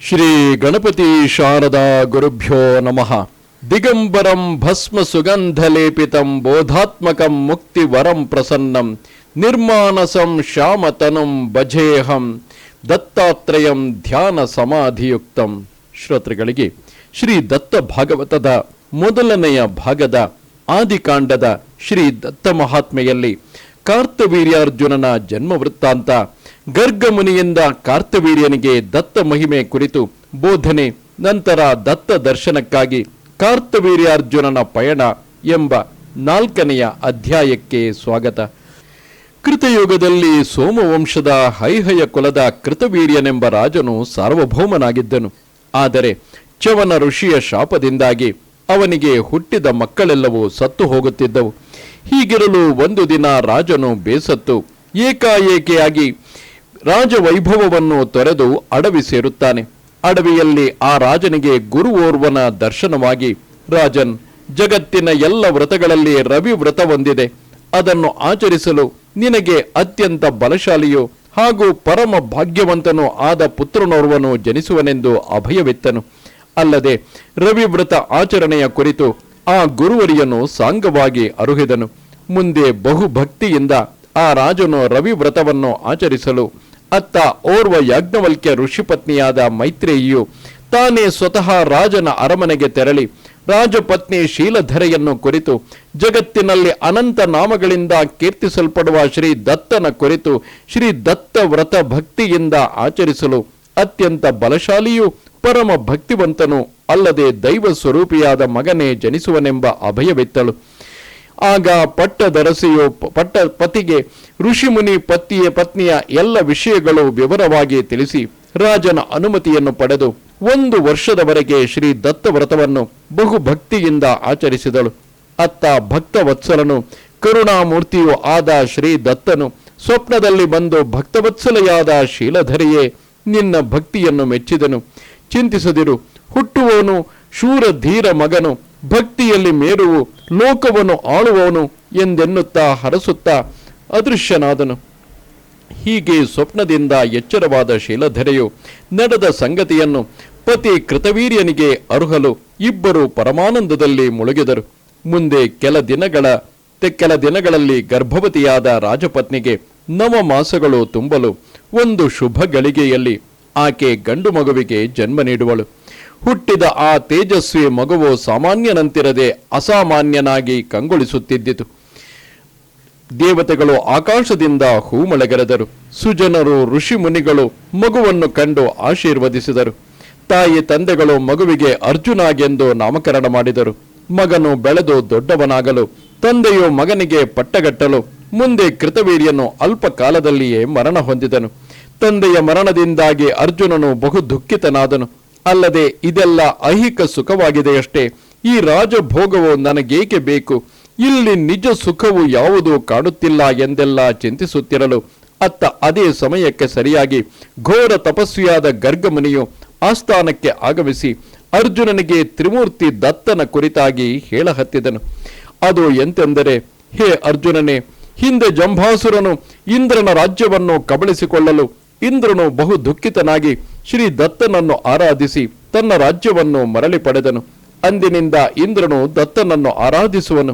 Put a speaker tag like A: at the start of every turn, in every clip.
A: ಶ್ರೀ ಗಣಪತಿ ಶಾರದಾ ಗುರುಭ್ಯೋ ನಮಃ. ದಿಗಂಬರಂ ಭಸ್ಮ ಸುಗಂಧ ಲೇಪಿತಂ ಬೋಧಾತ್ಮಕಂ ಮುಕ್ತಿ ವರಂ ಪ್ರಸನ್ನಂ ನಿರ್ಮಾನಸಂ ಶ್ಯಾಮತನಂ ಭಜೇಹಂ ದತ್ತಾತ್ರೇಯಂ ಧ್ಯಾನ ಸಮಾಧಿಯುಕ್ತಂ. ಶ್ರೋತೃಗಳಿಗೆ ಶ್ರೀ ದತ್ತ ಭಾಗವತದ ಮೊದಲನೆಯ ಭಾಗದ ಆದಿಕಾಂಡದ ಶ್ರೀ ದತ್ತ ಮಹಾತ್ಮೆಯಲ್ಲಿ ಕಾರ್ತವೀರ್ಯಾರ್ಜುನನ ಜನ್ಮ ವೃತ್ತಾಂತ ಗರ್ಗಮುನಿಯಿಂದ ಕಾರ್ತವೀರ್ಯನಿಗೆ ದತ್ತ ಮಹಿಮೆ ಕುರಿತು ಬೋಧನೆ, ನಂತರ ದತ್ತ ದರ್ಶನಕ್ಕಾಗಿ ಕಾರ್ತವೀರ್ಯಾರ್ಜುನನ ಪಯಣ ಎಂಬ ನಾಲ್ಕನೆಯ ಅಧ್ಯಾಯಕ್ಕೆ ಸ್ವಾಗತ. ಕೃತಯುಗದಲ್ಲಿ ಸೋಮವಂಶದ ಹೈಹಯ ಕುಲದ ಕೃತವೀರ್ಯನೆಂಬ ರಾಜನು ಸಾರ್ವಭೌಮನಾಗಿದ್ದನು. ಆದರೆ ಚವನ ಋಷಿಯ ಶಾಪದಿಂದಾಗಿ ಅವನಿಗೆ ಹುಟ್ಟಿದ ಮಕ್ಕಳೆಲ್ಲವೂ ಸತ್ತು ಹೋಗುತ್ತಿದ್ದವು. ಹೀಗಿರಲು ಒಂದು ದಿನ ರಾಜನು ಬೇಸತ್ತು ಏಕಾಏಕಿಯಾಗಿ ರಾಜವೈಭವವನ್ನು ತೊರೆದು ಅಡವಿ ಸೇರುತ್ತಾನೆ. ಅಡವಿಯಲ್ಲಿ ಆ ರಾಜನಿಗೆ ಗುರು ಓರ್ವನ ದರ್ಶನವಾಗಿ ರಾಜನ್, ಜಗತ್ತಿನ ಎಲ್ಲ ವ್ರತಗಳಲ್ಲಿ ರವಿ ವ್ರತ ಹೊಂದಿದೆ. ಅದನ್ನು ಆಚರಿಸಲು ನಿನಗೆ ಅತ್ಯಂತ ಬಲಶಾಲಿಯು ಹಾಗೂ ಪರಮ ಭಾಗ್ಯವಂತನೂ ಆದ ಪುತ್ರನೋರ್ವನು ಜನಿಸುವನೆಂದು ಅಭಯವಿತ್ತನು. ಅಲ್ಲದೆ ರವಿವ್ರತ ಆಚರಣೆಯ ಕುರಿತು ಆ ಗುರುವರಿಯನ್ನು ಸಾಂಗವಾಗಿ ಅರುಹಿದನು. ಮುಂದೆ ಬಹುಭಕ್ತಿಯಿಂದ ಆ ರಾಜನು ರವಿವ್ರತವನ್ನು ಆಚರಿಸಲು ಅತ್ತ ಓರ್ವ ಯಾಜ್ಞವಲ್ಕ್ಯ ಋಷಿಪತ್ನಿಯಾದ ಮೈತ್ರೇಯಿಯು ತಾನೇ ಸ್ವತಃ ರಾಜನ ಅರಮನೆಗೆ ತೆರಳಿ ರಾಜಪತ್ನಿ ಶೀಲಧರೆಯನ್ನು ಕುರಿತು ಜಗತ್ತಿನಲ್ಲಿ ಅನಂತ ನಾಮಗಳಿಂದ ಕೀರ್ತಿಸಲ್ಪಡುವ ಶ್ರೀ ದತ್ತನ ಕುರಿತು ಶ್ರೀ ದತ್ತ ವ್ರತ ಭಕ್ತಿಯಿಂದ ಆಚರಿಸಲು ಅತ್ಯಂತ ಬಲಶಾಲಿಯೂ ಪರಮ ಭಕ್ತಿವಂತನು ಅಲ್ಲದೆ ದೈವ ಸ್ವರೂಪಿಯಾದ ಮಗನೇ ಜನಿಸುವನೆಂಬ ಅಭಯವಿತ್ತಳು. ಆಗ ಪಟ್ಟದರಸೆಯು ಪ- ಪಟ್ಟ ಪತಿಗೆ ಋಷಿಮುನಿ ಪತಿಯ ಪತ್ನಿಯ ಎಲ್ಲ ವಿಷಯಗಳು ವಿವರವಾಗಿ ತಿಳಿಸಿ ರಾಜನ ಅನುಮತಿಯನ್ನು ಪಡೆದು ಒಂದು ವರ್ಷದವರೆಗೆ ಶ್ರೀ ದತ್ತ ವ್ರತವನ್ನು ಬಹು ಭಕ್ತಿಯಿಂದ ಆಚರಿಸಿದಳು. ಅತ್ತ ಭಕ್ತವತ್ಸಲನು, ಕರುಣಾಮೂರ್ತಿಯೂ ಆದ ಶ್ರೀ ದತ್ತನು ಸ್ವಪ್ನದಲ್ಲಿ ಬಂದು ಭಕ್ತವತ್ಸಲೆಯಾದ ಶೀಲಧರೆಯೇ, ನಿನ್ನ ಭಕ್ತಿಯನ್ನು ಮೆಚ್ಚಿದನು. ಚಿಂತಿಸದಿರು, ಹುಟ್ಟುವವನು ಶೂರ ಧೀರ ಮಗನು, ಭಕ್ತಿಯಲ್ಲಿ ಮೇರುವು ಲೋಕವನ್ನು ಆಳುವವನು ಎಂದೆನ್ನುತ್ತಾ ಹರಸುತ್ತಾ ಅದೃಶ್ಯನಾದನು. ಹೀಗೆ ಸ್ವಪ್ನದಿಂದ ಎಚ್ಚರವಾದ ಶೀಲಧರೆಯು ನಡೆದ ಸಂಗತಿಯನ್ನು ಪತಿ ಕೃತವೀರ್ಯನಿಗೆ ಅರ್ಹಲು ಇಬ್ಬರು ಪರಮಾನಂದದಲ್ಲಿ ಮುಳುಗಿದರು. ಮುಂದೆ ಕೆಲ ದಿನಗಳ ಕೆಲ ದಿನಗಳಲ್ಲಿ ಗರ್ಭವತಿಯಾದ ರಾಜಪತ್ನಿಗೆ ನವ ಮಾಸಗಳು ತುಂಬಲು ಒಂದು ಶುಭ ಗಳಿಗೆಯಲ್ಲಿ ಆಕೆ ಗಂಡು ಮಗುವಿಗೆ ಜನ್ಮ ನೀಡುವಳು. ಹುಟ್ಟಿದ ಆ ತೇಜಸ್ವಿ ಮಗುವು ಸಾಮಾನ್ಯನಂತಿರದೆ ಅಸಾಮಾನ್ಯನಾಗಿ ಕಂಗೊಳಿಸುತ್ತಿದ್ದಿತು. ದೇವತೆಗಳು ಆಕಾಶದಿಂದ ಹೂಮಳೆಗರೆದರು. ಸುಜನರು ಋಷಿ ಮುನಿಗಳು ಮಗುವನ್ನು ಕಂಡು ಆಶೀರ್ವದಿಸಿದರು. ತಾಯಿ ತಂದೆಗಳು ಮಗುವಿಗೆ ಅರ್ಜುನಾಗೆಂದು ನಾಮಕರಣ ಮಾಡಿದರು. ಮಗನು ಬೆಳೆದು ದೊಡ್ಡವನಾಗಲು, ತಂದೆಯು ಮಗನಿಗೆ ಪಟ್ಟಗಟ್ಟಲು, ಮುಂದೆ ಕೃತವೀರ್ಯನು ಅಲ್ಪ ಕಾಲದಲ್ಲಿಯೇ ಮರಣ ಹೊಂದಿದನು. ತಂದೆಯ ಮರಣದಿಂದಾಗಿ ಅರ್ಜುನನು ಬಹು ದುಃಖಿತನಾದನು ಅಲ್ಲದೆ ಇದೆಲ್ಲ ಐಹಿಕ ಸುಖವಾಗಿದೆಯಷ್ಟೇ ಈ ರಾಜಭೋಗವು ನನಗೇಕೆ ಬೇಕು? ಇಲ್ಲಿ ನಿಜ ಸುಖವು ಯಾವುದೂ ಕಾಣುತ್ತಿಲ್ಲ ಎಂದೆಲ್ಲ ಚಿಂತಿಸುತ್ತಿರಲು. ಅತ್ತ ಅದೇ ಸಮಯಕ್ಕೆ ಸರಿಯಾಗಿ ಘೋರ ತಪಸ್ವಿಯಾದ ಗರ್ಗಮುನಿಯು ಆಸ್ಥಾನಕ್ಕೆ ಆಗಮಿಸಿ ಅರ್ಜುನನಿಗೆ ತ್ರಿಮೂರ್ತಿ ದತ್ತನ ಕುರಿತಾಗಿ ಹೇಳಹತ್ತಿದನು. ಅದು ಎಂತೆಂದರೆ, ಹೇ ಅರ್ಜುನನೇ, ಹಿಂದೆ ಜಂಭಾಸುರನು ಇಂದ್ರನ ರಾಜ್ಯವನ್ನು ಕಬಳಿಸಿಕೊಳ್ಳಲು ಇಂದ್ರನು ಬಹು ದುಃಖಿತನಾಗಿ ಶ್ರೀ ದತ್ತನನ್ನು ಆರಾಧಿಸಿ ತನ್ನ ರಾಜ್ಯವನ್ನು ಮರಳಿ ಪಡೆದನು. ಅಂದಿನಿಂದ ಇಂದ್ರನು ದತ್ತನನ್ನು ಆರಾಧಿಸುವನು.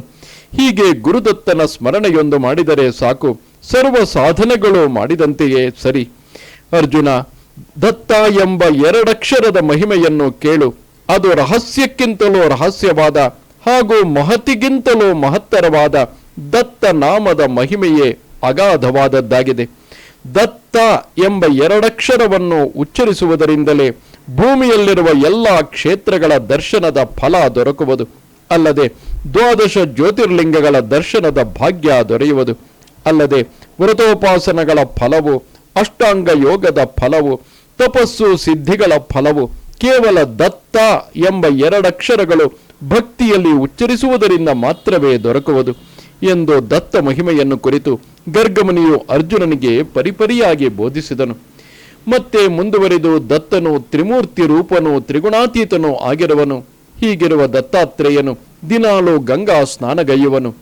A: ಹೀಗೆ ಗುರುದತ್ತನ ಸ್ಮರಣೆಯೊಂದು ಮಾಡಿದರೆ ಸಾಕು. ಸರ್ವ ಸಾಧನೆಗಳು ಮಾಡಿದಂತೆಯೇ ಸರಿ. ಅರ್ಜುನ, ದತ್ತ ಎಂಬ ಎರಡಕ್ಷರದ ಮಹಿಮೆಯನ್ನು ಕೇಳು. ಅದು ರಹಸ್ಯಕ್ಕಿಂತಲೂ ರಹಸ್ಯವಾದ ಹಾಗೂ ಮಹತಿಗಿಂತಲೂ ಮಹತ್ತರವಾದ ದತ್ತ ನಾಮದ ಮಹಿಮೆಯೇ ಅಗಾಧವಾದದ್ದಾಗಿದೆ. ದತ್ತ ಎಂಬ ಎರಡಕ್ಷರವನ್ನು ಉಚ್ಚರಿಸುವುದರಿಂದಲೇ ಭೂಮಿಯಲ್ಲಿರುವ ಎಲ್ಲ ಕ್ಷೇತ್ರಗಳ ದರ್ಶನದ ಫಲ ದೊರಕುವುದು. ಅಲ್ಲದೆ ದ್ವಾದಶ ಜ್ಯೋತಿರ್ಲಿಂಗಗಳ ದರ್ಶನದ ಭಾಗ್ಯ ದೊರೆಯುವುದು. ಅಲ್ಲದೆ ವ್ರತೋಪಾಸನಗಳ ಫಲವು, ಅಷ್ಟಾಂಗ ಯೋಗದ ಫಲವು, ತಪಸ್ಸು ಸಿದ್ಧಿಗಳ ಫಲವು, ಕೇವಲ ದತ್ತ ಎಂಬ ಎರಡಕ್ಷರಗಳು ಭಕ್ತಿಯಲ್ಲಿ ಉಚ್ಚರಿಸುವುದರಿಂದ ಮಾತ್ರವೇ ದೊರಕುವುದು ಎಂದು ದತ್ತ ಮಹಿಮೆಯನ್ನು ಕುರಿತು ಗರ್ಗಮುನಿಯು ಅರ್ಜುನನಿಗೆ ಪರಿಪರಿಯಾಗಿ ಬೋಧಿಸಿದನು. ಮತ್ತೆ ಮುಂದುವರಿದು ದತ್ತನು ತ್ರಿಮೂರ್ತಿ ರೂಪನು ತ್ರಿಗುಣಾತೀತನು ಆಗಿರುವನು. ಹೀಗಿರುವ ದತ್ತಾತ್ರೇಯನು ದಿನಾಲು ಗಂಗಾ ಸ್ನಾನಗೈಯುವನು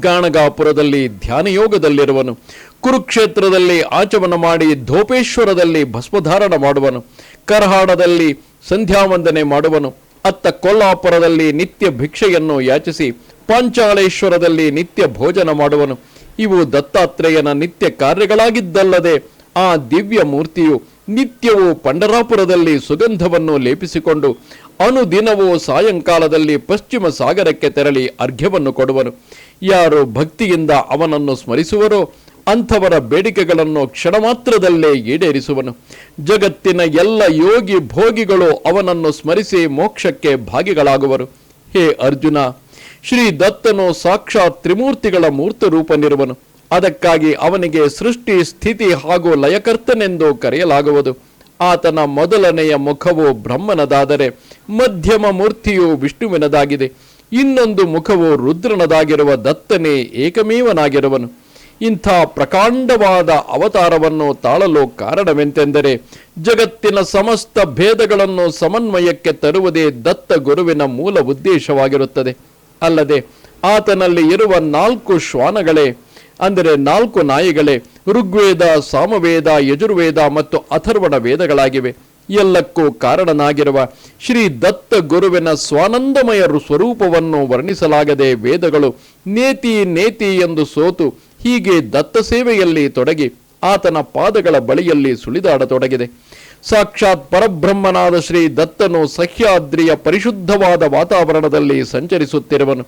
A: ಗಾಣಗಾಪುರದಲ್ಲಿ ಧ್ಯಾನಯೋಗದಲ್ಲಿರುವನು. ಕುರುಕ್ಷೇತ್ರದಲ್ಲಿ ಆಚಮನ ಮಾಡಿ ಧೋಪೇಶ್ವರದಲ್ಲಿ ಭಸ್ಮಧಾರಣ ಮಾಡುವನು. ಕರ್ಹಾಡದಲ್ಲಿ ಸಂಧ್ಯಾವಂದನೆ ಮಾಡುವನು. ಅತ್ತ ಕೊಲ್ಲಾಪುರದಲ್ಲಿ ನಿತ್ಯ ಭಿಕ್ಷೆಯನ್ನು ಯಾಚಿಸಿ ಪಾಂಚಾಲೇಶ್ವರದಲ್ಲಿ ನಿತ್ಯ ಭೋಜನ ಮಾಡುವನು. ಇವು ದತ್ತಾತ್ರೇಯನ ನಿತ್ಯ ಕಾರ್ಯಗಳಾಗಿದ್ದಲ್ಲದೆ ಆ ದಿವ್ಯ ಮೂರ್ತಿಯು ನಿತ್ಯವೂ ಪಂಡರಾಪುರದಲ್ಲಿ ಸುಗಂಧವನ್ನು ಲೇಪಿಸಿಕೊಂಡು ಅನುದಿನವೂ ಸಾಯಂಕಾಲದಲ್ಲಿ ಪಶ್ಚಿಮ ಸಾಗರಕ್ಕೆ ತೆರಳಿ ಅರ್ಘ್ಯವನ್ನು ಕೊಡುವನು. ಯಾರು ಭಕ್ತಿಯಿಂದ ಅವನನ್ನು ಸ್ಮರಿಸುವರೋ ಅಂಥವರ ಬೇಡಿಕೆಗಳನ್ನು ಕ್ಷಣ ಮಾತ್ರದಲ್ಲೇ ಈಡೇರಿಸುವನು. ಜಗತ್ತಿನ ಎಲ್ಲ ಯೋಗಿ ಭೋಗಿಗಳು ಅವನನ್ನು ಸ್ಮರಿಸಿ ಮೋಕ್ಷಕ್ಕೆ ಭಾಗಿಗಳಾಗುವರು. ಹೇ ಅರ್ಜುನ ಶ್ರೀ ದತ್ತನು ಸಾಕ್ಷಾತ್ ತ್ರಿಮೂರ್ತಿಗಳ ಮೂರ್ತ ರೂಪನಿರುವನು. ಅದಕ್ಕಾಗಿ ಅವನಿಗೆ ಸೃಷ್ಟಿ, ಸ್ಥಿತಿ ಹಾಗೂ ಲಯಕರ್ತನೆಂದು ಕರೆಯಲಾಗುವುದು. ಆತನ ಮೊದಲನೆಯ ಮುಖವು ಬ್ರಹ್ಮನದಾದರೆ ಮಧ್ಯಮ ಮೂರ್ತಿಯು ವಿಷ್ಣುವಿನದಾಗಿದೆ. ಇನ್ನೊಂದು ಮುಖವು ರುದ್ರನದಾಗಿರುವ ದತ್ತನೇ ಏಕಮೇವನಾಗಿರುವನು. ಇಂಥ ಪ್ರಕಾಂಡವಾದ ಅವತಾರವನ್ನು ತಾಳಲು ಕಾರಣವೆಂತೆಂದರೆ ಜಗತ್ತಿನ ಸಮಸ್ತ ಭೇದಗಳನ್ನು ಸಮನ್ವಯಕ್ಕೆ ತರುವುದೇ ದತ್ತ ಗುರುವಿನ ಮೂಲ ಉದ್ದೇಶವಾಗಿರುತ್ತದೆ. ಅಲ್ಲದೆ ಆತನಲ್ಲಿ ಇರುವ ನಾಲ್ಕು ಶ್ವಾನಗಳೇ, ಅಂದರೆ ನಾಲ್ಕು ನಾಯಿಗಳೇ, ಋಗ್ವೇದ, ಸಾಮವೇದ, ಯಜುರ್ವೇದ ಮತ್ತು ಅಥರ್ವಣ ವೇದಗಳಾಗಿವೆ. ಎಲ್ಲಕ್ಕೂ ಕಾರಣನಾಗಿರುವ ಶ್ರೀ ದತ್ತ ಗುರುವಿನ ಸ್ವಾನಂದಮಯರು ಸ್ವರೂಪವನ್ನು ವರ್ಣಿಸಲಾಗದೆ ವೇದಗಳು ನೇತಿ ನೇತಿ ಎಂದು ಸೋತು ಹೀಗೆ ದತ್ತ ಸೇವೆಯಲ್ಲಿ ತೊಡಗಿ ಆತನ ಪಾದಗಳ ಬಳಿಯಲ್ಲಿ ಸುಳಿದಾಡತೊಡಗಿದೆ. ಸಾಕ್ಷಾತ್ ಪರಬ್ರಹ್ಮನಾದ ಶ್ರೀ ದತ್ತನು ಸಹ್ಯಾದ್ರಿಯ ಪರಿಶುದ್ಧವಾದ ವಾತಾವರಣದಲ್ಲಿ ಸಂಚರಿಸುತ್ತಿರುವನು.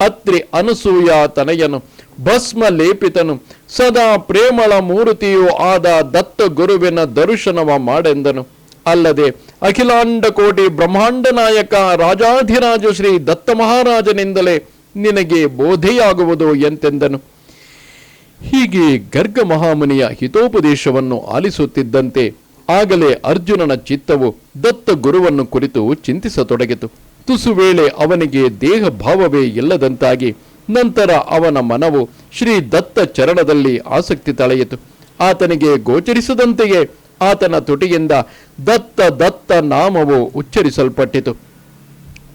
A: ಅತ್ರಿ ಅನಸೂಯ ತನಯನು, ಭಸ್ಮ ಲೇಪಿತನು, ಸದಾ ಪ್ರೇಮಳ ಮೂರ್ತಿಯೂ ಆದ ದತ್ತ ಗುರುವಿನ ದರ್ಶನವ ಮಾಡೆಂದನು. ಅಲ್ಲದೆ ಅಖಿಲಾಂಡ ಕೋಟಿ ಬ್ರಹ್ಮಾಂಡ ನಾಯಕ ರಾಜಾಧಿರಾಜ ಶ್ರೀ ದತ್ತ ಮಹಾರಾಜನಿಂದಲೇ ನಿನಗೆ ಬೋಧೆಯಾಗುವುದು ಎಂತೆಂದನು. ಹೀಗೆ ಗರ್ಗ ಮಹಾಮುನಿಯ ಹಿತೋಪದೇಶವನ್ನು ಆಲಿಸುತ್ತಿದ್ದಂತೆ ಆಗಲೇ ಅರ್ಜುನನ ಚಿತ್ತವು ದತ್ತ ಗುರುವನ್ನು ಕುರಿತು ಚಿಂತಿಸತೊಡಗಿತು. ತುಸು ವೇಳೆ ಅವನಿಗೆ ದೇಹ ಭಾವವೇ ಇಲ್ಲದಂತಾಗಿ ನಂತರ ಅವನ ಮನವು ಶ್ರೀ ದತ್ತ ಚರಣದಲ್ಲಿ ಆಸಕ್ತಿ ತಳೆಯಿತು. ಆತನಿಗೆ ಗೋಚರಿಸದಂತೆಯೇ ಆತನ ತುಟಿಯಿಂದ ದತ್ತ ದತ್ತ ನಾಮವು ಉಚ್ಚರಿಸಲ್ಪಟ್ಟಿತು.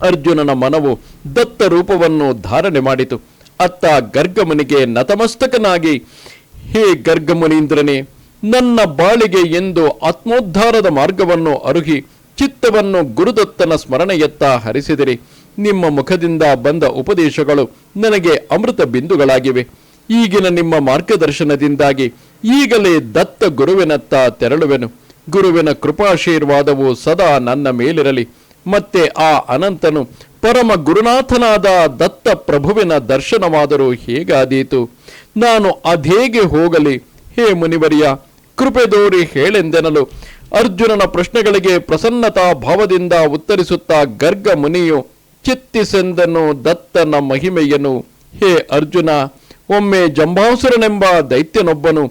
A: ಅರ್ಜುನನ ಮನವು ದತ್ತ ರೂಪವನ್ನು ಧಾರಣೆ ಮಾಡಿತು. ಅತ್ತ ಗರ್ಗಮುನಿಗೆ ನತಮಸ್ತಕನಾಗಿ, ಹೇ ಗರ್ಗಮುನೀಂದ್ರನೇ ನನ್ನ ಬಾಳಿಗೆ ಎಂದು ಆತ್ಮೋದ್ಧಾರದ ಮಾರ್ಗವನ್ನು ಅರುಹಿ ಚಿತ್ತವನ್ನು ಗುರುದತ್ತನ ಸ್ಮರಣೆಯತ್ತ ಹರಿಸಿದಿರಿ. ನಿಮ್ಮ ಮುಖದಿಂದ ಬಂದ ಉಪದೇಶಗಳು ನನಗೆ ಅಮೃತ ಬಿಂದುಗಳಾಗಿವೆ. ಈಗಿನ ನಿಮ್ಮ ಮಾರ್ಗದರ್ಶನದಿಂದಾಗಿ ಈಗಲೇ ದತ್ತ ಗುರುವಿನತ್ತ ತೆರಳುವೆನು. ಗುರುವಿನ ಕೃಪಾಶೀರ್ವಾದವು ಸದಾ ನನ್ನ ಮೇಲಿರಲಿ. ಮತ್ತೆ ಆ ಅನಂತನು ಪರಮ ಗುರುನಾಥನಾದ ದತ್ತ ಪ್ರಭುವಿನ ದರ್ಶನವಾದರೂ ಹೇಗಾದೀತು? ನಾನು ಅದೇಗೆ ಹೋಗಲಿ. ಹೇ ಮುನಿವರಿಯ ಕೃಪೆ ದೋರಿ ಹೇಳೆಂದೆನಲು. ಅರ್ಜುನನ ಪ್ರಶ್ನೆಗಳಿಗೆ ಪ್ರಸನ್ನತಾ ಭಾವದಿಂದ ಉತ್ತರಿಸುತ್ತಾ ಗರ್ಗ ಮುನಿಯು ಚಿತ್ತಿಸೆಂದನು ದತ್ತನ ಮಹಿಮೆಯನು. ಹೇ ಅರ್ಜುನ, ಒಮ್ಮೆ ಜಂಬಾಸುರನೆಂಬ ದೈತ್ಯನೊಬ್ಬನು,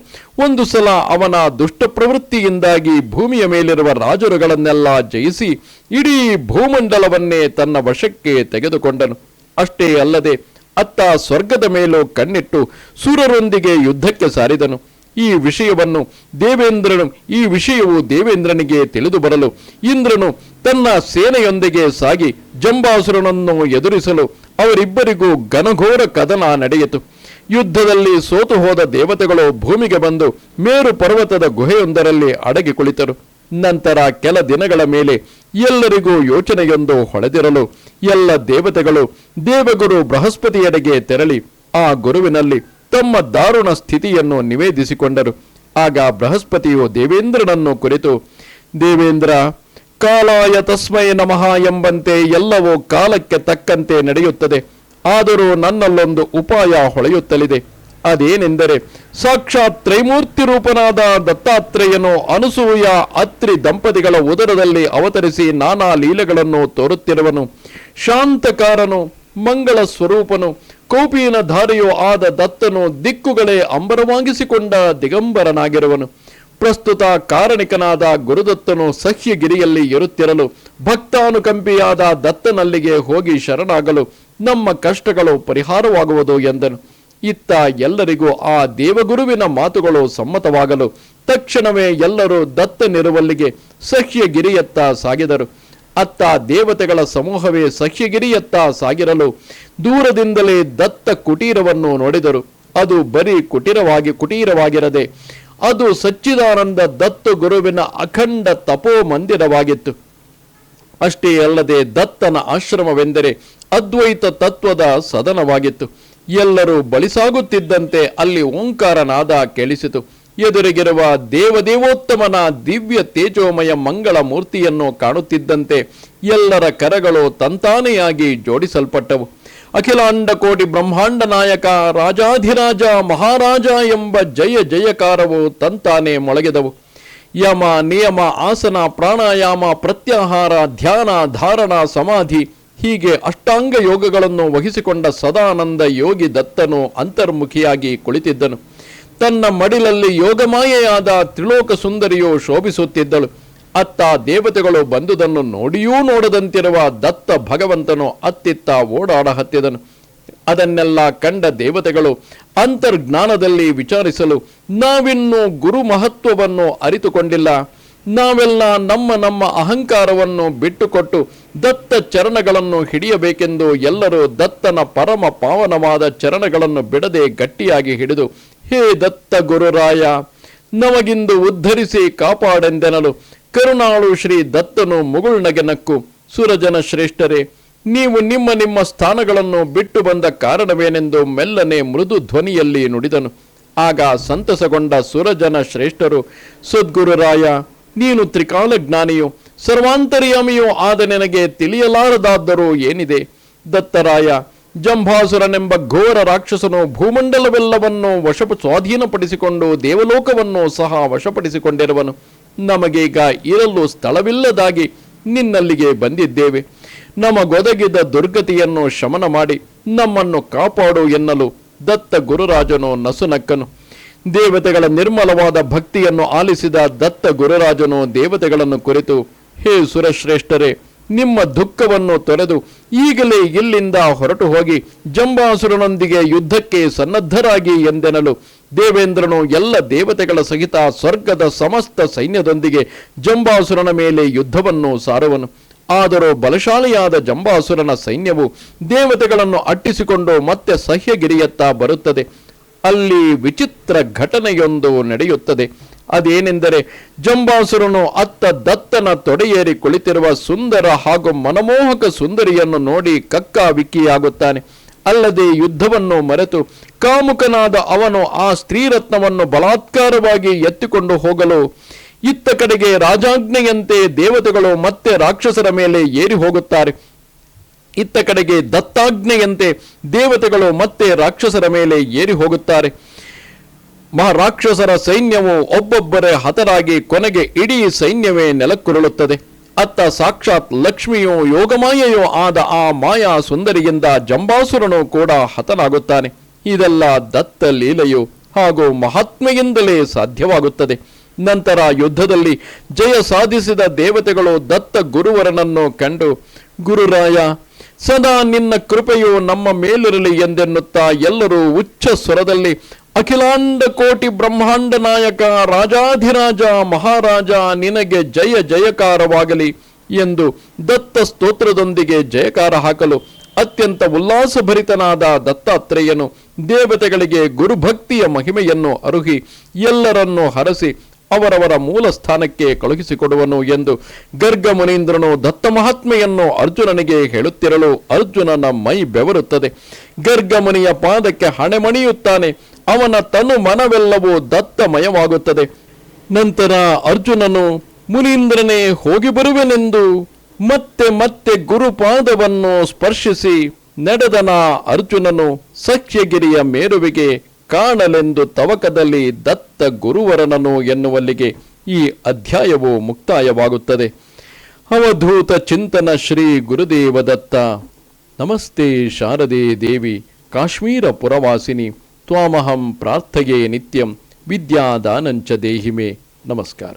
A: ಒಂದು ಸಲ ಅವನ ದುಷ್ಟ ಪ್ರವೃತ್ತಿಯಿಂದಾಗಿ ಭೂಮಿಯ ಮೇಲಿರುವ ರಾಜರುಗಳನ್ನೆಲ್ಲ ಜಯಿಸಿ ಇಡೀ ಭೂಮಂಡಲವನ್ನೇ ತನ್ನ ವಶಕ್ಕೆ ತೆಗೆದುಕೊಂಡನು. ಅಷ್ಟೇ ಅಲ್ಲದೆ ಅತ್ತ ಸ್ವರ್ಗದ ಮೇಲೂ ಕಣ್ಣಿಟ್ಟು ಸೂರರೊಂದಿಗೆ ಯುದ್ಧಕ್ಕೆ ಸಾರಿದನು. ಈ ವಿಷಯವನ್ನು ದೇವೇಂದ್ರನು, ಈ ವಿಷಯವು ದೇವೇಂದ್ರನಿಗೆ ತಿಳಿದು ಬರಲು, ಇಂದ್ರನು ತನ್ನ ಸೇನೆಯೊಂದಿಗೆ ಸಾಗಿ ಜಂಬಾಸುರನನ್ನು ಎದುರಿಸಲು ಅವರಿಬ್ಬರಿಗೂ ಘನಘೋರ ಕದನ ನಡೆಯಿತು. ಯುದ್ಧದಲ್ಲಿ ಸೋತು ಹೋದ ದೇವತೆಗಳು ಭೂಮಿಗೆ ಬಂದು ಮೇರು ಪರ್ವತದ ಗುಹೆಯೊಂದರಲ್ಲಿ ಅಡಗಿ ಕುಳಿತರು. ನಂತರ ಕೆಲ ದಿನಗಳ ಮೇಲೆ ಎಲ್ಲರಿಗೂ ಯೋಚನೆಯೊಂದು ಹೊಳೆದಿರಲು ಎಲ್ಲ ದೇವತೆಗಳು ದೇವಗುರು ಬೃಹಸ್ಪತಿಯೆಡೆಗೆ ತೆರಳಿ ಆ ಗುರುವಿನಲ್ಲಿ ತಮ್ಮ ದಾರುಣ ಸ್ಥಿತಿಯನ್ನು ನಿವೇದಿಸಿಕೊಂಡರು. ಆಗ ಬೃಹಸ್ಪತಿಯು ದೇವೇಂದ್ರನನ್ನು ಕುರಿತು, ದೇವೇಂದ್ರ, ಕಾಲಾಯ ತಸ್ಮೈ ನಮಃ ಎಂಬಂತೆ ಎಲ್ಲವೂ ಕಾಲಕ್ಕೆ ತಕ್ಕಂತೆ ನಡೆಯುತ್ತದೆ. ಆದರೂ ನನ್ನಲ್ಲೊಂದು ಉಪಾಯ ಹೊಳೆಯುತ್ತಲಿದೆ. ಅದೇನೆಂದರೆ, ಸಾಕ್ಷಾತ್ ತ್ರೈಮೂರ್ತಿ ರೂಪನಾದ ದತ್ತಾತ್ರೇಯನು ಅನಸೂಯ, ಅತ್ರಿ ದಂಪತಿಗಳ ಉದರದಲ್ಲಿ ಅವತರಿಸಿ ನಾನಾ ಲೀಲೆಗಳನ್ನು ತೋರುತ್ತಿರುವನು. ಶಾಂತಕಾರನು, ಮಂಗಳ ಸ್ವರೂಪನು ಕೌಪಿನ ಧಾರಿಯೂ ಆದ ದತ್ತನು ದಿಕ್ಕುಗಳೇ ಅಂಬರವಾಗಿಸಿಕೊಂಡ ದಿಗಂಬರನಾಗಿರುವನು. ಪ್ರಸ್ತುತ ಕಾರಣಿಕನಾದ ಗುರುದತ್ತನು ಸಹ್ಯಗಿರಿಯಲ್ಲಿ ಇರುತ್ತಿರಲು ಭಕ್ತಾನುಕಂಪಿಯಾದ ದತ್ತನಲ್ಲಿಗೆ ಹೋಗಿ ಶರಣಾಗಲು, ನಮ್ಮ ಕಷ್ಟಗಳು ಪರಿಹಾರವಾಗುವುದು ಎಂದನು. ಇತ್ತ ಎಲ್ಲರಿಗೂ ಆ ದೇವಗುರುವಿನ ಮಾತುಗಳು ಸಮ್ಮತವಾಗಲು, ತಕ್ಷಣವೇ ಎಲ್ಲರೂ ದತ್ತನಿರುವಲ್ಲಿಗೆ ಸಹ್ಯಗಿರಿಯತ್ತ ಸಾಗಿದರು. ಅತ್ತ ದೇವತೆಗಳ ಸಮೂಹವೇ ಸಹ್ಯಗಿರಿಯತ್ತ ಸಾಗಿರಲು ದೂರದಿಂದಲೇ ದತ್ತ ಕುಟೀರವನ್ನು ನೋಡಿದರು. ಅದು ಬರೀ ಕುಟೀರವಾಗಿ ಕುಟೀರವಾಗಿರದೆ, ಅದು ಸಚ್ಚಿದಾನಂದ ದತ್ತ ಗುರುವಿನ ಅಖಂಡ ತಪೋ ಮಂದಿರವಾಗಿತ್ತು ಅಷ್ಟೇ ಅಲ್ಲದೆ ದತ್ತನ ಆಶ್ರಮವೆಂದರೆ ಅದ್ವೈತ ತತ್ವದ ಸದನವಾಗಿತ್ತು. ಎಲ್ಲರೂ ಬಳಿಸಾಗುತ್ತಿದ್ದಂತೆ ಅಲ್ಲಿ ಓಂಕಾರನಾದ ಕೇಳಿಸಿತು. ಎದುರಿಗಿರುವ ದೇವದೇವೋತ್ತಮನ ದಿವ್ಯ ತೇಜೋಮಯ ಮಂಗಳ ಮೂರ್ತಿಯನ್ನು ಕಾಣುತ್ತಿದ್ದಂತೆ ಎಲ್ಲರ ಕರಗಳು ತಂತಾನೆಯಾಗಿ ಜೋಡಿಸಲ್ಪಟ್ಟವು. ಅಖಿಲಾಂಡ ಕೋಟಿ ಬ್ರಹ್ಮಾಂಡ ನಾಯಕ, ರಾಜಾಧಿರಾಜ ಮಹಾರಾಜ ಎಂಬ ಜಯ ಜಯಕಾರವು ತಂತಾನೆ ಮೊಳಗಿದವು. ಯಮ, ನಿಯಮ, ಆಸನ, ಪ್ರಾಣಾಯಾಮ, ಪ್ರತ್ಯಾಹಾರ, ಧ್ಯಾನ, ಧಾರಣ, ಸಮಾಧಿ ಹೀಗೆ ಅಷ್ಟಾಂಗ ಯೋಗಗಳನ್ನು ವಹಿಸಿಕೊಂಡ ಸದಾನಂದ ಯೋಗಿ ದತ್ತನು ಅಂತರ್ಮುಖಿಯಾಗಿ ಕುಳಿತಿದ್ದನು. ತನ್ನ ಮಡಿಲಲ್ಲಿ ಯೋಗಮಾಯೆಯಾದ ತ್ರಿಲೋಕ ಸುಂದರಿಯು ಶೋಭಿಸುತ್ತಿದ್ದಳು. ಅತ್ತ ದೇವತೆಗಳು ಬಂದುದನ್ನು ನೋಡಿಯೂ ನೋಡದಂತಿರುವ ದತ್ತ ಭಗವಂತನು ಅತ್ತಿತ್ತ ಓಡಾಡ ಹತ್ತಿದನು ಅದನ್ನೆಲ್ಲ ಕಂಡ ದೇವತೆಗಳು ಅಂತರ್ಜ್ಞಾನದಲ್ಲಿ ವಿಚಾರಿಸಲು, ನಾವಿನ್ನೂ ಗುರು ಮಹತ್ವವನ್ನು ಅರಿತುಕೊಂಡಿಲ್ಲ. ನಾವೆಲ್ಲ ನಮ್ಮ ನಮ್ಮ ಅಹಂಕಾರವನ್ನು ಬಿಟ್ಟುಕೊಟ್ಟು ದತ್ತ ಚರಣಗಳನ್ನು ಹಿಡಿಯಬೇಕೆಂದು ಎಲ್ಲರೂ ದತ್ತನ ಪರಮ ಪಾವನವಾದ ಚರಣಗಳನ್ನು ಬಿಡದೆ ಗಟ್ಟಿಯಾಗಿ ಹಿಡಿದು ಹೇ ದತ್ತ ಗುರುರಾಯ, ನಮಗಿಂದು ಉದ್ಧರಿಸಿ ಕಾಪಾಡೆಂದೆನಲು. ಕರುಣಾಳು ಶ್ರೀ ದತ್ತನು ಮುಗುಳ್ನಗೆ ನಕ್ಕು. ಸುರಜನ ಶ್ರೇಷ್ಠರೇ, ನೀವು ನಿಮ್ಮ ನಿಮ್ಮ ಸ್ಥಾನಗಳನ್ನು ಬಿಟ್ಟು ಬಂದ ಕಾರಣವೇನೆಂದು ಮೆಲ್ಲನೆ ಮೃದು ಧ್ವನಿಯಲ್ಲಿ ನುಡಿದನು. ಆಗ ಸಂತಸಗೊಂಡ ಸುರಜನ ಶ್ರೇಷ್ಠರು, ಸದ್ಗುರುರಾಯ, ನೀನು ತ್ರಿಕಾಲ ಜ್ಞಾನಿಯು ಸರ್ವಾಂತರ್ಯಾಮಿಯೂ ಆದ ನಿನಗೆ ತಿಳಿಯಲಾರದಾದರೂ ಏನಿದೆ? ದತ್ತರಾಯ ಜಂಭಾಸುರನೆಂಬ ಘೋರ ರಾಕ್ಷಸನು ಭೂಮಂಡಲವೆಲ್ಲವನ್ನೂ ವಶಪ ಸ್ವಾಧೀನಪಡಿಸಿಕೊಂಡು ದೇವಲೋಕವನ್ನು ಸಹ ವಶಪಡಿಸಿಕೊಂಡಿರುವನು. ನಮಗೀಗ ಇರಲು ಸ್ಥಳವಿಲ್ಲದಾಗಿ ನಿನ್ನಲ್ಲಿಗೆ ಬಂದಿದ್ದೇವೆ. ನಮಗೊದಗಿದ ದುರ್ಗತಿಯನ್ನು ಶಮನ ಮಾಡಿ, ನಮ್ಮನ್ನು ಕಾಪಾಡು ಎನ್ನಲು ದತ್ತ ಗುರುರಾಜನು ನಸುನಕ್ಕನು. ದೇವತೆಗಳ ನಿರ್ಮಲವಾದ ಭಕ್ತಿಯನ್ನು ಆಲಿಸಿದ ದತ್ತ ಗುರುರಾಜನು ದೇವತೆಗಳನ್ನು ಕುರಿತು, ಹೇ ಸುರಶ್ರೇಷ್ಠರೇ ನಿಮ್ಮ ದುಃಖವನ್ನು ತೊರೆದು ಈಗಲೇ ಇಲ್ಲಿಂದ ಹೊರಟು ಹೋಗಿ ಜಂಬಾಸುರನೊಂದಿಗೆ ಯುದ್ಧಕ್ಕೆ ಸನ್ನದ್ಧರಾಗಿ ಎಂದೆನಲು. ದೇವೇಂದ್ರನು ಎಲ್ಲ ದೇವತೆಗಳ ಸಹಿತ ಸ್ವರ್ಗದ ಸಮಸ್ತ ಸೈನ್ಯದೊಂದಿಗೆ ಜಂಬಾಸುರನ ಮೇಲೆ ಯುದ್ಧವನ್ನು ಸಾರುವನು. ಆದರೂ ಬಲಶಾಲಿಯಾದ ಜಂಬಾಸುರನ ಸೈನ್ಯವು ದೇವತೆಗಳನ್ನು ಅಟ್ಟಿಸಿಕೊಂಡು ಮತ್ತೆ ಸಹ್ಯಗಿರಿಯತ್ತ ಬರುತ್ತದೆ. ಅಲ್ಲಿ ವಿಚಿತ್ರ ಘಟನೆಯೊಂದು ನಡೆಯುತ್ತದೆ. ಅದೇನೆಂದರೆ ಜಂಬಾಸುರನು ಅತ್ತ ದತ್ತನ ತೊಡೆಯೇರಿ ಕುಳಿತಿರುವ ಸುಂದರ ಹಾಗೂ ಮನಮೋಹಕ ಸುಂದರಿಯನ್ನು ನೋಡಿ ಕಕ್ಕ ವಿಕ್ಕಿಯಾಗುತ್ತಾನೆ ಅಲ್ಲದೆ ಯುದ್ಧವನ್ನು ಮರೆತು ಕಾಮುಕನಾದ ಅವನು ಆ ಸ್ತ್ರೀರತ್ನವನ್ನು ಬಲಾತ್ಕಾರವಾಗಿ ಎತ್ತಿಕೊಂಡು ಹೋಗಲು ಇತ್ತ ಕಡೆಗೆ ರಾಜಾಜ್ಞೆಯಂತೆ ದೇವತೆಗಳು ಮತ್ತೆ ರಾಕ್ಷಸರ ಮೇಲೆ ಏರಿ ಹೋಗುತ್ತಾರೆ. ಇತ್ತ ಕಡೆಗೆ ದತ್ತಾಜ್ಞೆಯಂತೆ ದೇವತೆಗಳು ಮತ್ತೆ ರಾಕ್ಷಸರ ಮೇಲೆ ಏರಿ ಹೋಗುತ್ತಾರೆ. ಮಹಾರಾಕ್ಷಸರ ಸೈನ್ಯವು ಒಬ್ಬೊಬ್ಬರೇ ಹತರಾಗಿ ಕೊನೆಗೆ ಇಡೀ ಸೈನ್ಯವೇ ನೆಲಕ್ಕುರುಳುತ್ತದೆ. ಅತ್ತ ಸಾಕ್ಷಾತ್ ಲಕ್ಷ್ಮಿಯೋ ಯೋಗಮಾಯೆಯೋ ಆದ ಆ ಮಾಯಾ ಸುಂದರಿಯಿಂದ ಜಂಬಾಸುರನು ಕೂಡ ಹತನಾಗುತ್ತಾನೆ. ಇದೆಲ್ಲ ದತ್ತ ಲೀಲೆಯು ಹಾಗೂ ಮಹಾತ್ಮೆಯಿಂದಲೇ ಸಾಧ್ಯವಾಗುತ್ತದೆ. ನಂತರ ಯುದ್ಧದಲ್ಲಿ ಜಯ ಸಾಧಿಸಿದ ದೇವತೆಗಳು ದತ್ತ ಗುರುವರನನ್ನು ಕಂಡು, ಗುರುರಾಯ, ಸದಾ ನಿನ್ನ ಕೃಪೆಯು ನಮ್ಮ ಮೇಲಿರಲಿ ಎಂದೆನ್ನುತ್ತಾ ಎಲ್ಲರೂ ಉಚ್ಚ ಸ್ವರದಲ್ಲಿ ಅಖಿಲಾಂಡ ಕೋಟಿ ಬ್ರಹ್ಮಾಂಡ ನಾಯಕ, ರಾಜಾಧಿರಾಜ, ಮಹಾರಾಜ, ನಿನಗೆ ಜಯ ಜಯಕಾರವಾಗಲಿ ಎಂದು ದತ್ತ ಸ್ತೋತ್ರದೊಂದಿಗೆ ಜಯಕಾರ ಹಾಕಲು ಅತ್ಯಂತ ಉಲ್ಲಾಸಭರಿತನಾದ ದತ್ತಾತ್ರೇಯನು ದೇವತೆಗಳಿಗೆ ಗುರುಭಕ್ತಿಯ ಮಹಿಮೆಯನ್ನು ಅರುಹಿ ಎಲ್ಲರನ್ನೂ ಹರಸಿ ಅವರವರ ಮೂಲ ಸ್ಥಾನಕ್ಕೆ ಕಳುಹಿಸಿಕೊಡುವನು ಎಂದು ಗರ್ಗ ಮುನೀಂದ್ರನು ದತ್ತ ಮಹಾತ್ಮೆಯನ್ನು ಅರ್ಜುನನಿಗೆ ಹೇಳುತ್ತಿರಲು ಅರ್ಜುನನ ಮೈ ಬೆವರುತ್ತದೆ. ಗರ್ಗಮುನಿಯ ಪಾದಕ್ಕೆ ಹಣೆಮಣಿಯುತ್ತಾನೆ. ಅವನ ತನು ಮನವೆಲ್ಲವೂ ದತ್ತಮಯವಾಗುತ್ತದೆ. ನಂತರ ಅರ್ಜುನನು, ಮುನೀಂದ್ರನೇ, ಹೋಗಿ ಬರುವೆನೆಂದು ಮತ್ತೆ ಮತ್ತೆ ಗುರುಪಾದವನ್ನು ಸ್ಪರ್ಶಿಸಿ ನಡೆದನ? ಅರ್ಜುನನು ಸಖ್ಯಗಿರಿಯ ಮೇರುವಿಗೆ ಕಾಣಲೆಂದು ತವಕದಲ್ಲಿ ದತ್ತ ಗುರುವರನನು ಎನ್ನುವಲ್ಲಿಗೆ ಈ ಅಧ್ಯಾಯವು ಮುಕ್ತಾಯವಾಗುತ್ತದೆ. ಅವಧೂತ ಚಿಂತನ ಶ್ರೀ ಗುರುದೇವ ದತ್ತ ನಮಸ್ತೆ ಶಾರದೆ ದೇವಿ, ಕಾಶ್ಮೀರ ಪುರವಾಸಿನಿ, ತ್ವಾಮಹಂ ಪ್ರಾರ್ಥಯೇ ನಿತ್ಯಂ, ವಿದ್ಯಾದಾನಂಚ ದೇಹಿಮೆ. ನಮಸ್ಕಾರ.